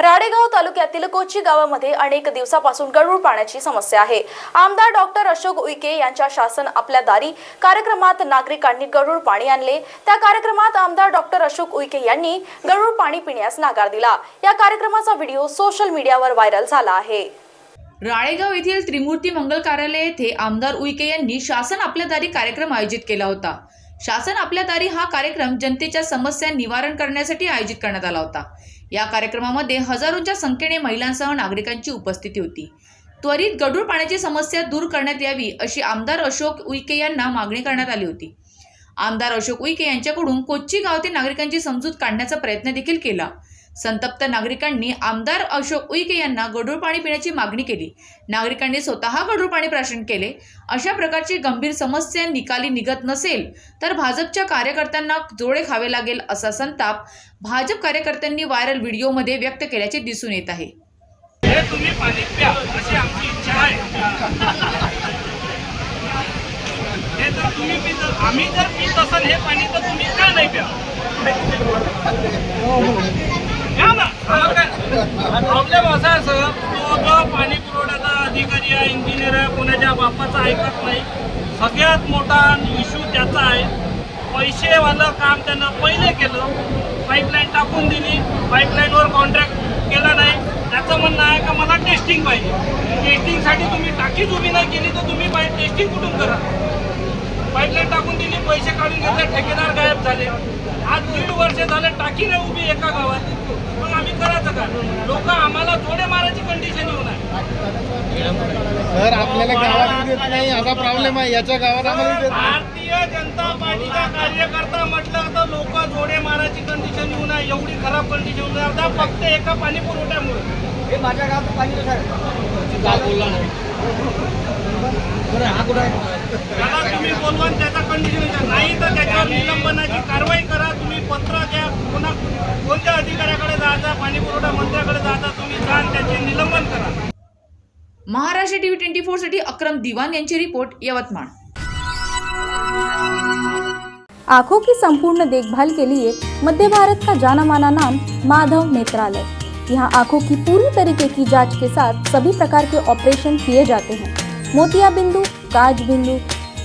राडेगाव तालुक्यातील कोची गावामध्ये अनेक दिवसापासून गढूळ पाण्याची समस्या आहे. आमदार डॉक्टर अशोक उईके यांच्या शासन आपल्या दारी कार्यक्रमात नागरिकांनी गढूळ पाणी आणले. त्या कार्यक्रमात आमदार डॉक्टर अशोक उईके यांनी गढूळ पाणी पिण्यास नकार दिला. या कार्यक्रमाचा व्हिडिओ सोशल मीडियावर व्हायरल झाला आहे. राळेगाव येथील त्रिमूर्ती मंगल कार्यालय येथे आमदार उईके यांनी शासन आपल्या दारी कार्यक्रम आयोजित केला होता. शासन आपल्या दारी हा कार्यक्रम जनतेच्या समस्या निवारण करण्यासाठी आयोजित करण्यात आला होता. या कार्यक्रमामध्ये हजारोंच्या संख्येने महिलांसह नागरिकांची उपस्थिती होती. त्वरित गडूळ पाण्याची समस्या दूर करण्यात यावी अशी आमदार अशोक उईके यांना मागणी करण्यात आली होती. आमदार अशोक उईके यांच्याकडून कोच्ची गावातील नागरिकांची समजूत काढण्याचा प्रयत्न देखील केला. संतप्त नागरिकांनी आमदार अशोक उईके यांना गढूळ पाणी पिण्याची मागणी केली. नागरिकांनी स्वतः गढूळ पाणी प्राशन केले. अशा प्रकारची गंभीर समस्या निकाली निघत नसेल तर भाजपच्या कार्यकर्त्यांना जोडे खावे लागेल असा संताप भाजप कार्यकर्त्यांनी व्हायरल व्हिडिओमध्ये व्यक्त केल्याचे दिसून येत आहे. तुम्ही आम्ही जर पीत असाल हे पाणी तर तुम्ही का नाही प्या घ्या ना आम्हाला काय प्रॉब्लेम असा आहे सर तो जो पाणी पुरवठ्याचा अधिकारी आहे इंजिनियर त्या कोणाच्या बापाचा ऐकत नाही. सगळ्यात मोठा इश्यू त्याचा आहे. पैसेवालं काम त्यानं पहिले केलं. पाईपलाईन टाकून दिली. पाईपलाईनवर कॉन्ट्रॅक्ट केला नाही. त्याचं म्हणणं आहे का मला टेस्टिंग पाहिजे. टेस्टिंगसाठी तुम्ही टाकीच उभी नाही केली तर तुम्ही पाईप टेस्टिंग कुठून करा पाईपलाईन टाकून दिली पैसे काढून घेतले ठेकेदार गायब झाले. आज दीड वर्ष झाले टाकी नाही उभी एका गावात. मग आम्ही करायचं का? लोक आम्हाला थोडे मारायची कंडिशन येऊन आहे सर आपल्याला गावात येऊ देत नाही असा प्रॉब्लेम आहे याच्या गावात आम्हाला येऊ देत नाही. भारतीय जनता पार्टीचा कार्यकर्ता म्हटलं तर लोक जोडे मारायची कंडिशन येऊन आहे एवढी खराब कंडिशन आहे आता फक्त एका पाणी पुरवठ्यामुळे. त्याला तुम्ही बोलवा आणि त्याचा कंडिशन विचार. नाही तर त्याच्यावर निलंबनाची कारवाई करा. तुम्ही पत्र द्या पुन्हा कोणत्या अधिकाऱ्याकडे जायचा? पाणी पुरवठा मंत्र्याकडे जायचा? तुम्ही जा आणि त्याचे निलंबन करा. महाराष्ट्र टीव्ही ट्वेंटी फोरसाठी अक्रम दिवान रिपोर्ट यवतमाळ. आँखों की संपूर्ण देखभाल के लिए मध्य भारत का जाना माना नाम माधव नेत्रालय। यहाँ आँखों की पूरी तरीके की जाँच के साथ सभी प्रकार के ऑपरेशन किए जाते हैं। मोतिया बिंदु, काज बिंदु,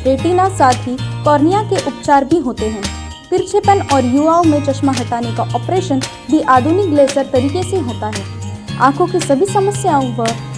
रेटिना साथ ही कॉर्निया के उपचार भी होते हैं। तिरछेपन और युवाओं में चश्मा हटाने का ऑपरेशन भी आधुनिक लेजर तरीके से होता है। आँखों की सभी समस्याओं व